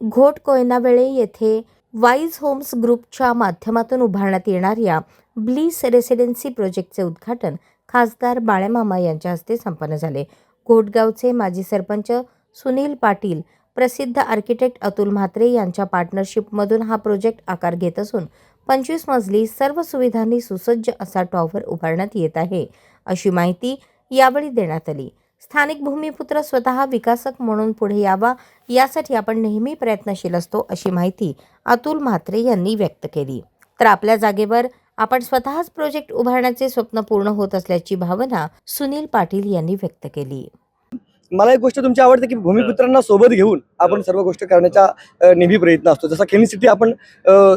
घोट कोयनावेळे येथे wise homes ग्रुपच्या माध्यमातून उभारण्यात येणाऱ्या ब्लीस रेसिडेन्सी प्रोजेक्टचे उद्घाटन खासदार बाळेमामा यांच्या हस्ते संपन्न झाले. घोटगावचे माजी सरपंच सुनील पाटील प्रसिद्ध आर्किटेक्ट अतुल म्हात्रे यांच्या पार्टनरशिपमधून हा प्रोजेक्ट आकार घेत असून पंचवीस मजली सर्व सुविधांनी सुसज्ज असा टॉवर उभारण्यात येत आहे अशी माहिती यावेळी देण्यात आली. स्थानिक भूमिपुत्र स्वतः विकासक म्हणून पुढे यावा यासाठी आपण नेहमी प्रयत्नशील असतो अशी माहिती अतुल म्हात्रे यांनी व्यक्त केली. तर आपल्या जागेवर आपण स्वतःच प्रोजेक्ट उभारण्याचे स्वप्न पूर्ण होत असल्याची भावना सुनील पाटील यांनी व्यक्त केली. मला एक गोष्ट तुमची आवडते की भूमिपुत्रांना सोबत घेऊन आपण सर्व गोष्ट करण्याचा नेहमी प्रयत्न असतो. जसा केनी सिटी आपण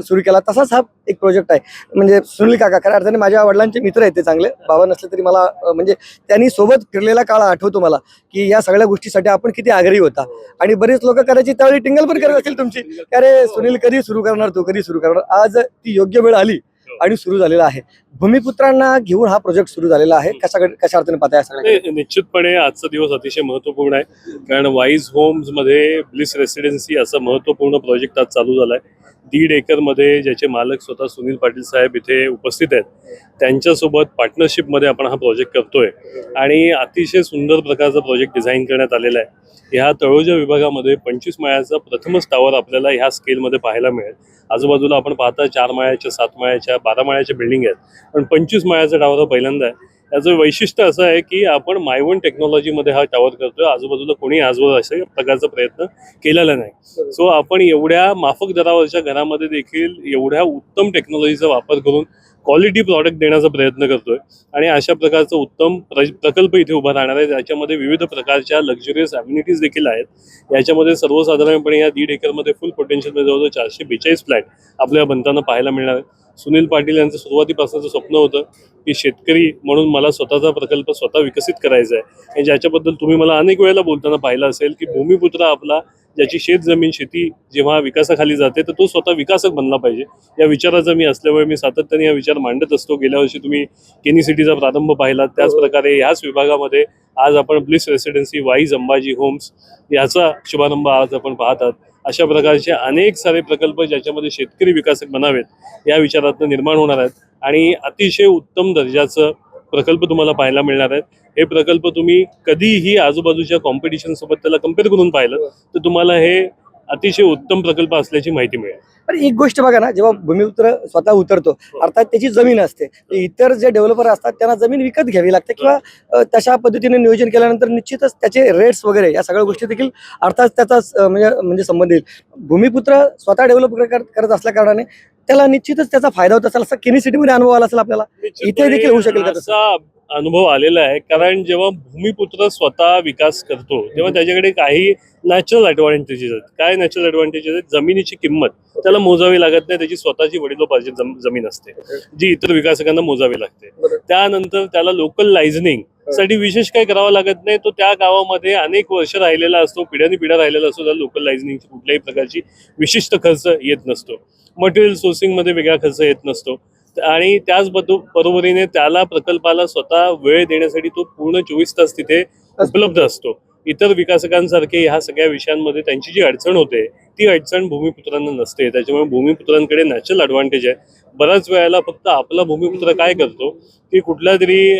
सुरू केला तसाच हा एक प्रोजेक्ट आहे. म्हणजे सुनील काका खऱ्या अर्थाने माझ्या वडिलांचे मित्र आहेत ते चांगले. बाबा नसले तरी मला म्हणजे त्यांनी सोबत फिरलेला काळ आठवतो मला की या सगळ्या गोष्टीसाठी आपण किती आग्रही होता. आणि बरेच लोक करायची त्यावेळी टिंगल पण करत असतील तुमची. अरे सुनील कधी सुरू करणार तू कधी सुरू करणार? आज ती योग्य वेळ आली आणि सुरू झालेला आहे. भूमिपुत्रांना घेऊन हा प्रोजेक्ट सुरू झालेला आहे. कशा कशा अर्थाने पाहता सगळ्या निश्चितपणे आजचा दिवस अतिशय महत्त्वपूर्ण आहे. कारण वाईज होम्समध्ये ब्लिस रेसिडेन्सी असा महत्त्वपूर्ण प्रोजेक्ट आज चालू झालाय. दीड एकरमध्ये ज्याचे मालक स्वतः सुनील पाटील साहेब इथे उपस्थित आहेत त्यांच्यासोबत पार्टनरशिपमध्ये आपण हा प्रोजेक्ट करतोय. आणि अतिशय सुंदर प्रकारचा प्रोजेक्ट डिझाईन करण्यात आलेला आहे. ह्या तळोजा विभागामध्ये पंचवीस माळ्याचा प्रथमच टावर आपल्याला ह्या स्केलमध्ये पाहायला मिळेल. आजूबाजूला आपण पाहता चार माळ्याच्या सात माळ्याच्या बारा माळ्याच्या बिल्डिंग आहेत. पण पंचवीस माळ्याचा टावर पहिल्यांदा आहे. त्याचं वैशिष्ट्य असं आहे की आपण मायवन टेक्नॉलॉजीमध्ये हा टॉवर करतोय. आजूबाजूला कोणी आजवर अशा प्रकारचा प्रयत्न केलेला नाही. सो आपण एवढ्या माफक दरावरच्या घरामध्ये देखील एवढ्या उत्तम टेक्नॉलॉजीचा वापर करून क्वालिटी प्रॉडक्ट देण्याचा प्रयत्न करतोय. आणि अशा प्रकारचं उत्तम प्रकल्प इथे उभा राहणार आहे. ज्याच्यामध्ये विविध प्रकारच्या लक्झरियस अम्युनिटीज देखील आहेत. याच्यामध्ये सर्वसाधारणपणे या दीड एकरमध्ये फुल पोटेन्शियलमध्ये जवळजवळ चारशे बेचाळीस फ्लॅट आपल्याला बनताना पाहायला मिळणार आहेत. सुनील पाटील यांचं सुरुवातीपासूनचं स्वप्न होतं की शेतकरी म्हणून मला स्वतःचा प्रकल्प स्वतः विकसित करायचा आहे. आणि ज्याच्याबद्दल तुम्ही मला अनेक वेळेला बोलताना पाहिलं असेल की भूमिपुत्र आपला ज्याची शेत जमीन शेती जेव्हा विकासाखाली जाते तर तो स्वतः विकासक बनला पाहिजे. या विचाराचा मी असल्यामुळे मी सातत्याने हा विचार मांडत असतो. गेल्या वर्षी तुम्ही केनी सिटीचा प्रारंभ पाहिला. त्याच प्रकारे ह्याच विभागामध्ये आज आपण Bliss Residency Wise Ambaji Homes याचा शुभारंभ आज आपण पाहत अशा प्रकारचे अनेक सारे प्रकल्प ज्याच्यामध्ये शेतकरी विकासक बनावेत या विचारातनं निर्माण होणार आहेत. आणि अतिशय उत्तम दर्जाचं प्रकल्प तुम्हाला पाहायला मिळणार आहेत. हे प्रकल्प तुम्ही कधीही आजूबाजूच्या कॉम्पिटिशन सोबत त्याला कंपेअर करून पाहिलं तर तुम्हाला हे अतिशय उत्तम प्रकल्प असल्याची माहिती मिळेल. पण एक गोष्ट बघा ना जेव्हा भूमिपुत्र स्वतः उतरतो अर्थात त्याची जमीन असते. इतर जे डेव्हलपर असतात त्यांना जमीन विकत घ्यावी लागते किंवा तशा पद्धतीने नियोजन केल्यानंतर निश्चितच त्याचे रेट्स वगैरे या सगळ्या गोष्टी देखील अर्थात त्याचा म्हणजे म्हणजे संबंध येईल. भूमिपुत्र स्वतः डेव्हलप करत असल्या कारणाने त्याला निश्चितच त्याचा फायदा होत असेल असं केनी सिटीमध्ये अनुभव आला असेल आपल्याला. इथे देखील होऊ शकेल का अनुभव आलेला आहे. कारण जेव्हा भूमिपुत्र स्वतः विकास करतो तेव्हा त्याच्याकडे काही नॅचरल ऍडव्हान्टेजेस आहेत. काय नॅचरल ऍडव्हान्टेजेस आहेत? जमिनीची किंमत. त्याला मोजावी लागत नाही त्याची स्वतःची वडिलोपार्जित जम- जमीन असते जी इतर विकासकांना मोजावी लागते. त्यानंतर त्याला लोकल लायझनिंगसाठी विशेष काही करावं लागत नाही. तो त्या गावामध्ये अनेक वर्ष राहिलेला असतो पिढ्यानी पिढ्या राहिलेला असतो. त्याला लोकल लायझनिंगची कुठल्याही प्रकारची विशिष्ट खर्च येत नसतो. मटेरियल सोर्सिंगमध्ये वेगळा खर्च येत नसतो. आणि त्याच बरोबरीने त्याला प्रकल्पाला स्वतः वेळ देण्यासाठी तो पूर्ण चोवीस तास तिथे उपलब्ध असतो. इतर विकासकांसारखे ह्या सगळ्या विषयांमध्ये त्यांची जी अडचण होते ती अडचण भूमिपुत्रांना नसते. त्याच्यामुळे भूमिपुत्रांकडे नॅचरल ॲडव्हान्टेज आहे. बऱ्याच वेळेला फक्त आपला भूमिपुत्र काय करतो की कुठला तरी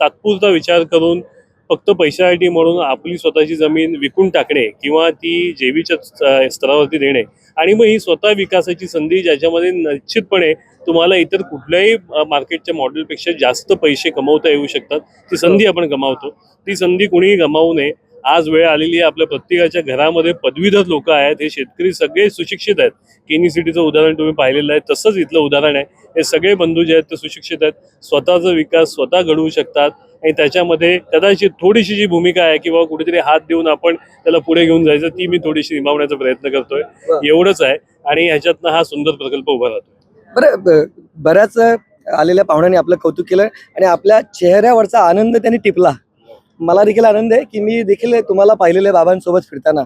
तात्पुरता विचार करून फक्त पैशासाठी म्हणून आपली स्वतःची जमीन विकून टाकणे किंवा ती जेवीच्या स्तरावरती देणे. आणि मग ही स्वतः विकासाची संधी ज्याच्यामध्ये निश्चितपणे तुम्हाला इतर कुठल्याही मार्केटच्या मॉडेलपेक्षा जास्त पैसे कमवता येऊ शकतात. ती संधी आपण गमावतो. ती संधी कुणीही गमावू नये. आज वेळ आलेली आहे. आपल्या प्रत्येकाच्या घरामध्ये पदवीधर लोक आहेत. हे शेतकरी सगळे सुशिक्षित आहेत. केनी सिटीचं उदाहरण तुम्ही पाहिलेलं आहे. तसंच इथलं उदाहरण आहे. हे सगळे बंधू जे आहेत ते सुशिक्षित आहेत. स्वतःचा विकास स्वतः घडवू शकतात. आणि त्याच्यामध्ये कदाचित थोडीशी जी भूमिका आहे किंवा कुठेतरी हात देऊन आपण त्याला पुढे घेऊन जायचं ती मी थोडीशी निभावण्याचा प्रयत्न करतोय. एवढंच आहे. आणि ह्याच्यातनं हा सुंदर प्रकल्प उभा राहतो बरं बऱ्याच आलेल्या पाहुण्यांनी आपलं कौतुक केलं आणि आपल्या चेहऱ्यावरचा आनंद त्यांनी टिपला. मला देखील आनंद आहे की मी देखील तुम्हाला पाहिलेले बाबांसोबत फिरताना.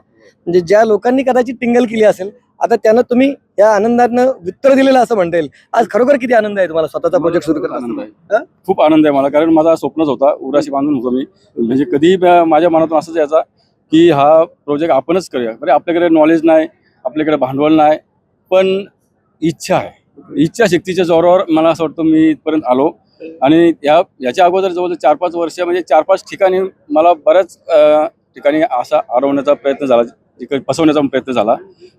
म्हणजे ज्या लोकांनी कदाचित टिंगल केली असेल आता त्यांना तुम्ही या आनंदानं उत्तर दिलेलं असं म्हणता येईल. आज खरोखर किती आनंद आहे तुम्हाला स्वतःचा प्रोजेक्ट सुरू खूप आनंद आहे. खूप आनंद आहे मला कारण माझा स्वप्नच होता उराशी बांधून होतो मी. म्हणजे कधी माझ्या मनातून असंच यायचा की हा प्रोजेक्ट आपणच करूया. बरे आपल्याकडे नॉलेज नाही आपल्याकडे भांडवल नाही पण इच्छा आहे. इच्छा शक्तीच्या जोरावर मला असं वाटतं मी इथपर्यंत आलो. आणि या याच्या अगोदर जवळजवळ चार पाच वर्ष म्हणजे चार पाच ठिकाणी मला बऱ्याच ठिकाणी असा अडवण्याचा प्रयत्न झाला जिकडे फसवण्याचा प्रयत्न झाला.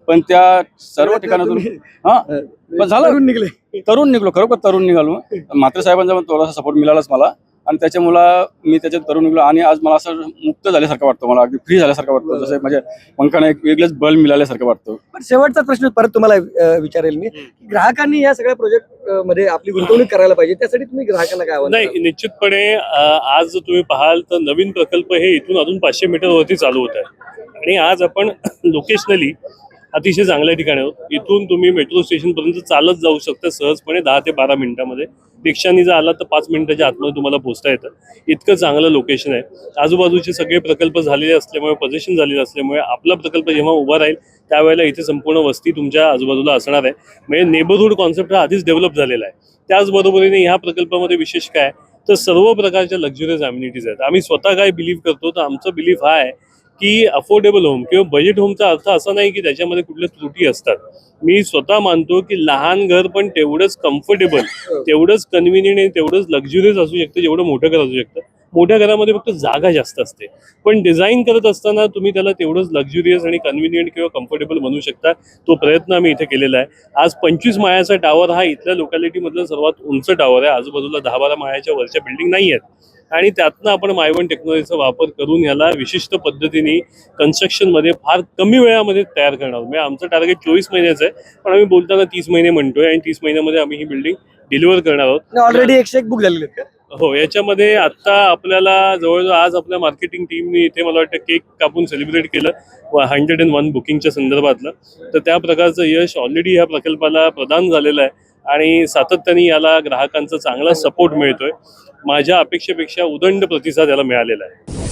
पण त्या सर्व ठिकाणातून हा पण झालं. तरुण निघले. तरुण निघलो खरोखर तरुण निघालो. मात्र साहेबांचा पण थोडासा सपोर्ट मिळालाच मला. आणि त्याच्यामुळं मी त्याच्यात तरुण निघलो आणि आज मला असं मुक्त झाल्यासारखं वाटतं मला अगदी फ्री झाल्यासारखं वाटतं. जसं माझ्या पंखाने एक वेगळंच बल मिळाल्यासारखं वाटतं. पण शेवटचा प्रश्न परत तुम्हाला विचारेल मी. की ग्राहकांनी या सगळ्या प्रोजेक्टमध्ये आपली गुंतवणूक करायला पाहिजे. त्यासाठी तुम्ही ग्राहकांना काय? नाही निश्चितपणे आज जर तुम्ही पाहाल तर नवीन प्रकल्प हे इथून अजून पाचशे मीटरवरती चालू होत आहे. आणि आज आपण लोकेशनली अतिशय चांगल्या ठिकाणी आहोत. इथून तुम्ही मेट्रो स्टेशनपर्यंत चालत जाऊ शकता सहजपणे दहा ते बारा मिनिटामध्ये. रिक्षानी जर आला तर पाच मिनिटाच्या आतमध्ये तुम्हाला पोहोचता येतं. इतकं चांगलं लोकेशन आहे. आजूबाजूचे सगळे प्रकल्प झालेले असल्यामुळे पोझिशन झालेले असल्यामुळे आपला प्रकल्प जेव्हा उभा राहील त्यावेळेला इथे संपूर्ण वस्ती तुमच्या आजूबाजूला असणार आहे. म्हणजे नेबरहूड कॉन्सेप्ट हा आधीच डेव्हलप झालेला आहे. त्याचबरोबरीने ह्या प्रकल्पामध्ये विशेष काय तर सर्व प्रकारच्या लक्झुरियस अम्युनिटीज आहेत. आम्ही स्वतः काय बिलीव्ह करतो? तर आमचं बिलीफ हा आहे की अफोर्डेबल होम किंवा बजेट होमचा अर्थ असा नाही की त्याच्यामध्ये कुठल्या त्रुटी असतात. मी स्वतः मानतो की लहान घर पण तेवढंच कम्फर्टेबल तेवढंच कन्व्हिनियंट आणि तेवढंच लक्झुरियस असू शकतं जेवढं मोठं घर असू शकतं. मोठ्या घरामध्ये फक्त जागा जास्त असते. पण डिझाईन करत असताना तुम्ही त्याला तेवढंच लक्झुरियस आणि कन्व्हिनियंट किंवा कम्फर्टेबल बनवू शकता. तो प्रयत्न आम्ही इथे केलेला आहे. आज पंचवीस माळ्याचा टावर हा इथल्या लोकॅलिटीमधला सर्वात उंच टावर आहे. आजूबाजूला दहा बारा माळ्याच्या वरच्या बिल्डिंग नाही आहेत आणि त्यातनं आपण मायवन टेक्नॉलॉजीचा वापर करून याला विशिष्ट पद्धतीने कन्स्ट्रक्शनमध्ये फार कमी वेळामध्ये तयार करणार आहोत. म्हणजे आमचं टार्गेट चोवीस महिन्याचं आहे पण आम्ही बोलताना तीस महिने म्हणतोय आणि तीस महिन्यामध्ये आम्ही ही बिल्डिंग डिलिव्हर करणार आहोत. ऑलरेडी एकशे एक बुक झालेले हो याच्यामध्ये आता आपल्याला जवळजवळ आज आपल्या मार्केटिंग टीमने इथे मला वाटतं केक कापून सेलिब्रेट केलं हंड्रेड अँड वन बुकिंगच्या संदर्भातलं. तर त्या प्रकारचं यश ऑलरेडी ह्या प्रकल्पाला प्रदान झालेलं आहे आणि सातत्याने याला ग्राहकांचा चांगला सपोर्ट मिळतोय. माझ्या अपेक्षेपेक्षा उदंड प्रतिसाद याला मिळालेला आहे.